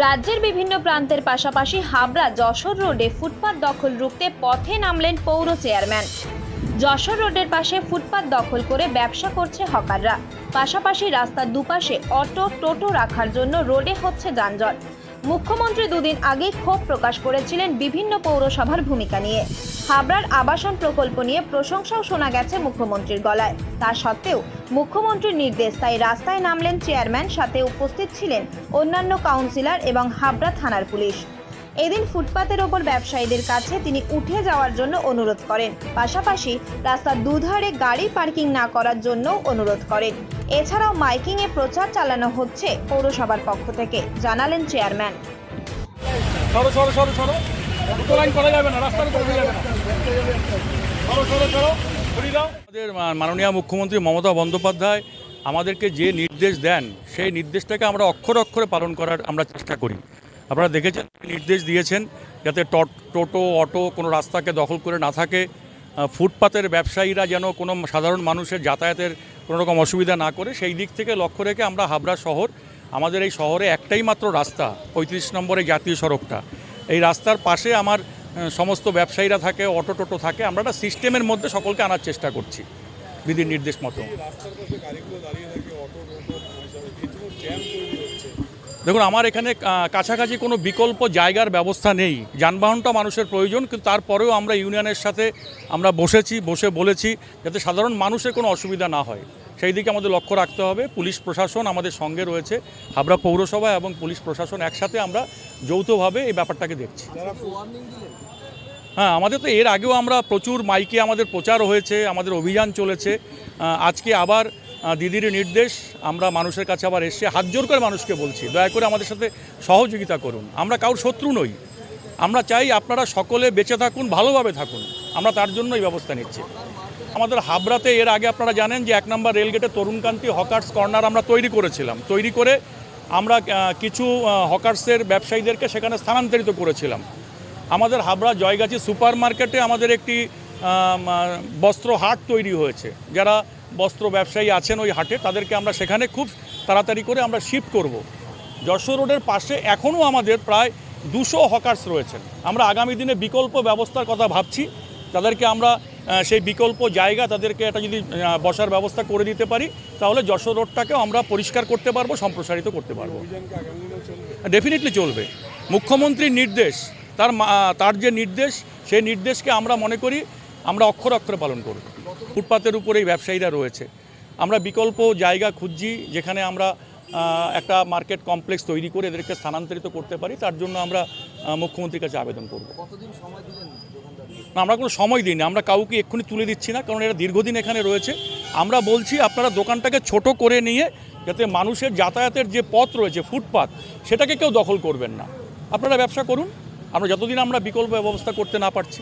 রাজ্যের বিভিন্ন প্রান্তের পাশাপাশি হাবড়া যশোর রোডে ফুটপাত দখল রুখতে পথে নামলেন পৌর চেয়ারম্যান। যশোর রোডের পাশে ফুটপাত দখল করে ব্যবসা করছে হকাররা। পাশাপাশি রাস্তার দুপাশে অটো, টোটো রাখার জন্য রোডে হচ্ছে যানজট। মুখ্যমন্ত্রী দুদিন আগে ক্ষোভ প্রকাশ করেছিলেন বিভিন্ন পৌরসভার ভূমিকা নিয়ে। হাবড়ার আবাসন প্রকল্প নিয়ে প্রশংসাও শোনা গেছে মুখ্যমন্ত্রীর গলায়। তা সত্ত্বেও মুখ্যমন্ত্রীর নির্দেশ তাই রাস্তায় নামলেন চেয়ারম্যান, সাথে উপস্থিত ছিলেন অন্যান্য কাউন্সিলর এবং হাবড়া থানার পুলিশ। এদিন ফুটপাতের ওপর ব্যবসায়ীদের কাছে তিনি উঠে যাওয়ার জন্য অনুরোধ করেন। পাশাপাশি রাস্তার দুধারে গাড়ি পার্কিং না করার জন্য অনুরোধ করেন। এছাড়াও মাইকিং এ প্রচার চালানো হচ্ছে পৌরসভার পক্ষ থেকে জানালেন চেয়ারম্যান। সরো সরো সরো সরো। দুটো লাইন করা যাবে না রাস্তার উপর যাবে না। সরো সরো সরো। আমাদের মাননীয় মুখ্যমন্ত্রী মমতা বন্দ্যোপাধ্যায় আমাদেরকে যে নির্দেশ দেন সেই নির্দেশটাকে আমরা অক্ষরে অক্ষরে পালন করার আমরা চেষ্টা করি। আপনারা দেখেছেন, নির্দেশ দিয়েছেন যাতে টোটো, অটো কোনো রাস্তাকে দখল করে না থাকে। ফুটপাতের ব্যবসায়ীরা যেন কোনো সাধারণ মানুষের যাতায়াতের কোনো রকম অসুবিধা না করে, সেই দিক থেকে লক্ষ্য রেখে আমরা হাবড়া শহর, আমাদের এই শহরে একটাই মাত্র রাস্তা, পঁয়ত্রিশ নম্বরে জাতীয় সড়কটা। এই রাস্তার পাশে আমার সমস্ত ব্যবসায়ীরা থাকে, অটো টোটো থাকে, আমরা একটা সিস্টেমের মধ্যে সকলকে আনার চেষ্টা করছি। বিধির নির্দেশ মতো। দেখুন, আমার এখানে কাছাকাছি কোনো বিকল্প জায়গার ব্যবস্থা নেই। যানবাহনটা মানুষের প্রয়োজন, কিন্তু তারপরেও আমরা ইউনিয়নের সাথে আমরা বসেছি, বসে বলেছি যাতে সাধারণ মানুষের কোনো অসুবিধা না হয়। সেই দিকে আমাদের লক্ষ্য রাখতে হবে। পুলিশ প্রশাসন আমাদের সঙ্গে রয়েছে, হাবড়া পৌরসভা এবং পুলিশ প্রশাসন একসাথে আমরা যৌথভাবে এই ব্যাপারটাকে দেখছি। হ্যাঁ আমাদের তো এর আগেও আমরা প্রচুর মাইকে আমাদের প্রচার হয়েছে, আমাদের অভিযান চলেছে। আজকে আবার দিদির নির্দেশ, আমরা মানুষের কাছে আবার এসে হাত জোর করে মানুষকে বলছি, দয়া করে আমাদের সাথে সহযোগিতা করুন। আমরা কারোর শত্রু নই। আমরা চাই আপনারা সকলে বেঁচে থাকুন, ভালোভাবে থাকুন। আমরা তার জন্যই ব্যবস্থা নিচ্ছি। আমাদের হাবড়াতে এর আগে আপনারা জানেন যে এক নম্বর রেলগেটে তরুণকান্তি হকার্স কর্নার আমরা তৈরি করেছিলাম। তৈরি করে আমরা কিছু হকার্সের ব্যবসায়ীদেরকে সেখানে স্থানান্তরিত করেছিলাম। আমাদের হাবড়া জয়গাছি সুপার মার্কেটে আমাদের একটি বস্ত্র হাট তৈরি হয়েছে, যারা বস্ত্র ব্যবসায়ী আছেন ওই হাটে, তাদেরকে আমরা সেখানে খুব তাড়াতাড়ি করে আমরা শিফট করব। যশোর রোডের পাশে এখনও আমাদের প্রায় দুশো হকার্স রয়েছেন। আমরা আগামী দিনে বিকল্প ব্যবস্থার কথা ভাবছি। তাদেরকে আমরা সেই বিকল্প জায়গা তাদেরকে একটা যদি বসার ব্যবস্থা করে দিতে পারি, তাহলে যশোর রোডটাকেও আমরা পরিষ্কার করতে পারব, সম্প্রসারিত করতে পারব। ডেফিনেটলি চলবে। মুখ্যমন্ত্রীর নির্দেশ, তার তার যে নির্দেশ, সেই নির্দেশকে আমরা মনে করি আমরা অক্ষর অক্ষরে পালন করব ফুটপাতের উপরেই ব্যবসায়ীরা রয়েছে। আমরা বিকল্প জায়গা খুঁজছি যেখানে আমরা একটা মার্কেট কমপ্লেক্স তৈরি করে এদেরকে স্থানান্তরিত করতে পারি। তার জন্য আমরা মুখ্যমন্ত্রীর কাছে আবেদন করব। না আমরা কোনো সময় দিইনি। আমরা কাউকে এক্ষুনি তুলে দিচ্ছি না কারণ এরা দীর্ঘদিন এখানে রয়েছে। আমরা বলছি আপনারা দোকানটাকে ছোট করে নিয়ে যাতে মানুষের যাতায়াতের যে পথ রয়েছে ফুটপাত সেটাকে কেউ দখল করবেন না। আপনারা ব্যবসা করুন। আমরা যতদিন আমরা বিকল্প ব্যবস্থা করতে না পারছি